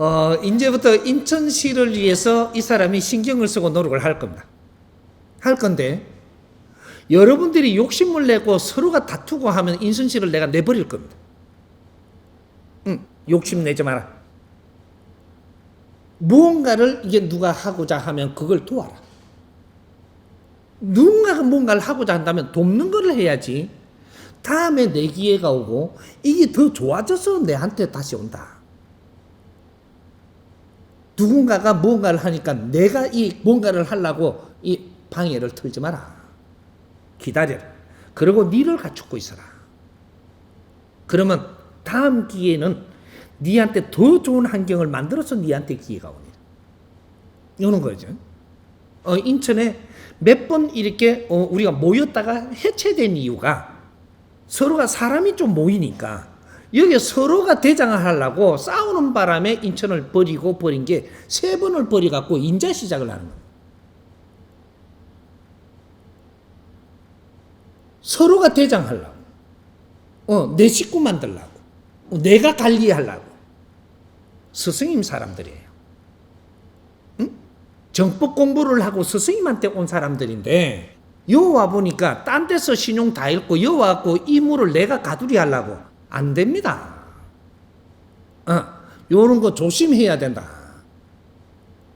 어, 이제부터 인천시를 위해서 이 사람이 신경을 쓰고 노력을 할 겁니다. 할 건데, 여러분들이 욕심을 내고 서로가 다투고 하면 인천시를 내가 내버릴 겁니다. 응, 욕심 내지 마라. 무언가를 이게 누가 하고자 하면 그걸 도와라. 누군가가 뭔가를 하고자 한다면 돕는 걸 해야지. 다음에 내 기회가 오고 이게 더 좋아져서 내한테 다시 온다. 누군가가 뭔가를 하니까 내가 이 뭔가를 하려고 이 방해를 털지 마라. 기다려라. 그리고 니를 갖추고 있어라. 그러면 다음 기회는 니한테 더 좋은 환경을 만들어서 니한테 기회가 오니. 이런 거죠. 어, 인천에 몇 번 이렇게 어, 우리가 모였다가 해체된 이유가 서로가 사람이 좀 모이니까 여기 서로가 대장을 하려고 싸우는 바람에 인천을 버리고 버린 게 세 번을 버려갖고 인자 시작을 하는 거예요. 서로가 대장하려고. 어, 내 식구 만들라고. 어, 내가 관리하려고. 스승님 사람들이에요. 응? 정법 공부를 하고 스승님한테 온 사람들인데 여와 보니까 딴 데서 신용 다 읽고 여 와 갖고 이물을 내가 가두리 하려고 안 됩니다. 어, 요런 거 조심해야 된다.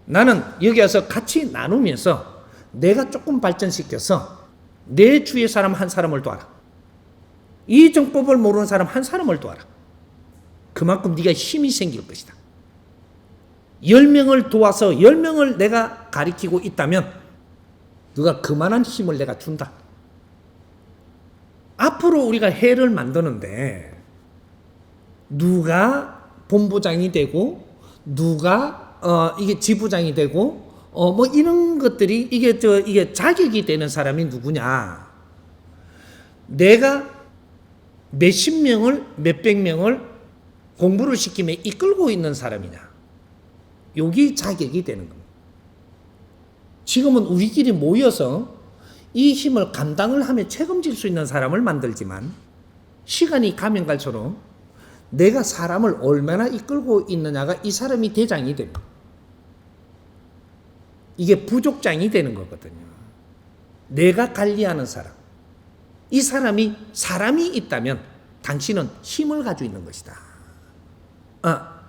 나는 여기 와서 같이 나누면서 내가 조금 발전시켜서 내 주위의 사람 한 사람을 도와라. 이 정법을 모르는 사람 한 사람을 도와라. 그만큼 네가 힘이 생길 것이다. 열 명을 도와서 열 명을 내가 가리키고 있다면 누가 그만한 힘을 내가 준다. 앞으로 우리가 해를 만드는데 누가 본부장이 되고 누가 어 이게 지부장이 되고 어 뭐 이런 것들이 이게 저 이게 자격이 되는 사람이 누구냐? 내가 몇십 명을 몇백 명을 공부를 시키며 이끌고 있는 사람이냐? 여기 자격이 되는 겁니다. 지금은 우리끼리 모여서 이 힘을 감당을 하며 책임질 수 있는 사람을 만들지만 시간이 가면 갈수록 내가 사람을 얼마나 이끌고 있느냐가 이 사람이 대장이 됩니다. 이게 부족장이 되는 거거든요. 내가 관리하는 사람. 이 사람이 사람이 있다면 당신은 힘을 가지고 있는 것이다. 아,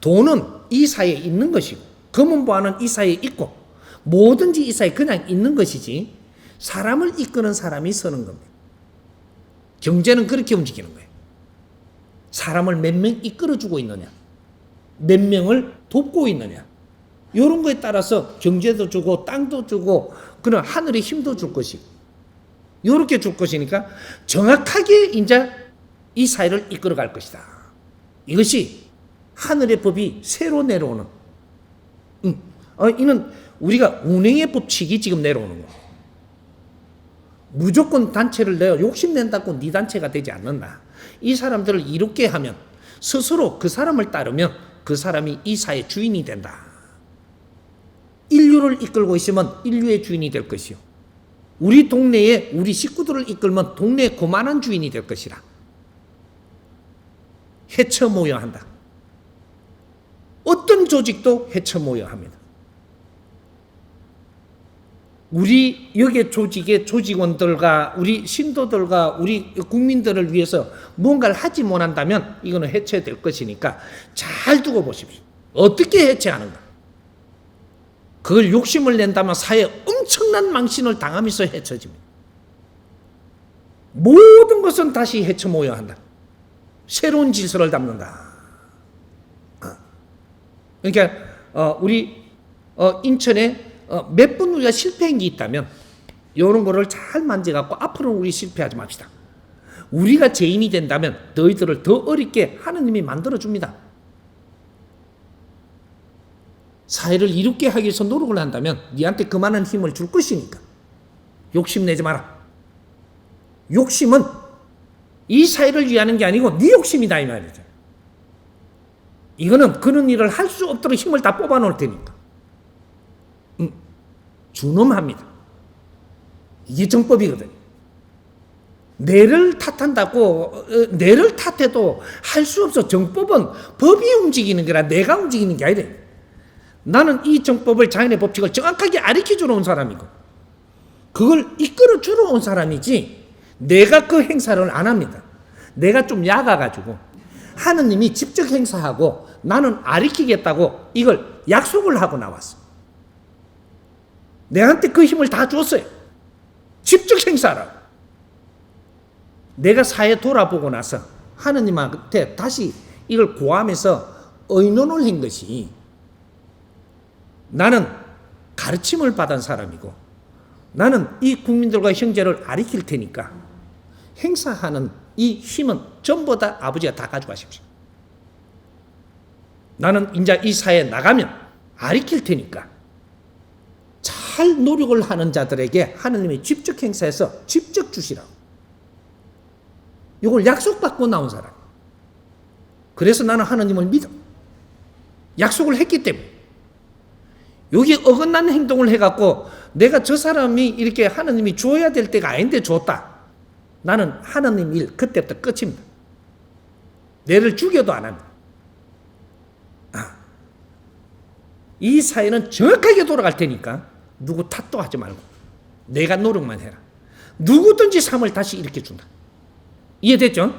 돈은 이 사이에 있는 것이고 검은보화는 이 사이에 있고 뭐든지 이 사이에 그냥 있는 것이지 사람을 이끄는 사람이 서는 겁니다. 경제는 그렇게 움직이는 거예요. 사람을 몇 명 이끌어주고 있느냐, 몇 명을 돕고 있느냐, 이런 거에 따라서 경제도 주고 땅도 주고 그런 하늘의 힘도 줄 것이고 이렇게 줄 것이니까 정확하게 이제 이 사회를 이끌어갈 것이다. 이것이 하늘의 법이 새로 내려오는. 음, 어, 이는 우리가 운행의 법칙이 지금 내려오는 거. 무조건 단체를 내어 욕심낸다고 네 단체가 되지 않는다. 이 사람들을 이롭게 하면 스스로 그 사람을 따르면 그 사람이 이 사회 주인이 된다. 인류를 이끌고 있으면 인류의 주인이 될 것이요. 우리 동네에 우리 식구들을 이끌면 동네의 고만한 주인이 될 것이라. 헤쳐 모여야 한다. 어떤 조직도 헤쳐 모여야 합니다. 우리 여기 조직의 조직원들과 우리 신도들과 우리 국민들을 위해서 뭔가를 하지 못한다면 이거는 해체될 것이니까 잘 두고 보십시오. 어떻게 해체하는가? 그걸 욕심을 낸다면 사회에 엄청난 망신을 당하면서 해쳐집니다. 모든 것은 다시 해쳐 모여야 한다. 새로운 질서를 담는다. 어. 그러니까 어, 우리 어, 인천에 어, 몇번 우리가 실패한 게 있다면 이런 거를 잘 만져갖고 앞으로는 우리 실패하지 맙시다. 우리가 죄인이 된다면 너희들을 더 어렵게 하느님이 만들어줍니다. 사회를 이롭게 하기 위해서 노력을 한다면 네한테 그만한 힘을 줄 것이니까 욕심내지 마라. 욕심은 이 사회를 위하는 게 아니고 네 욕심이다 이 말이죠. 이거는 그런 일을 할 수 없도록 힘을 다 뽑아 놓을 테니까. 준엄합니다. 이게 정법이거든요. 내를 탓한다고 어, 내를 탓해도 할 수 없어. 정법은 법이 움직이는 거라 내가 움직이는 게 아니래. 나는 이 정법을 자연의 법칙을 정확하게 가르쳐 주러 온 사람이고 그걸 이끌어 주러 온 사람이지 내가 그 행사를 안 합니다. 내가 좀 약아가지고 하느님이 직접 행사하고 나는 아리키겠다고 이걸 약속을 하고 나왔어. 내한테 그 힘을 다 줬어요. 직접 행사라. 내가 사회 돌아보고 나서 하느님한테 다시 이걸 고하면서 의논을 한 것이 나는 가르침을 받은 사람이고 나는 이 국민들과 형제를 아리킬 테니까 행사하는 이 힘은 전부 다 아버지가 다 가져가십시오. 나는 이제 이 사회에 나가면 아리킬 테니까 잘 노력을 하는 자들에게 하느님이 직접 행사해서 직접 주시라고. 이걸 약속받고 나온 사람. 그래서 나는 하느님을 믿어. 약속을 했기 때문에. 여기 어긋난 행동을 해갖고 내가 저 사람이 이렇게 하느님이 주어야 될 때가 아닌데 줬다. 나는 하느님 일 그때부터 끝입니다. 내를 죽여도 안 합니다. 아, 이 사회는 정확하게 돌아갈 테니까 누구 탓도 하지 말고 내가 노력만 해라. 누구든지 삶을 다시 일으켜 준다. 이해됐죠?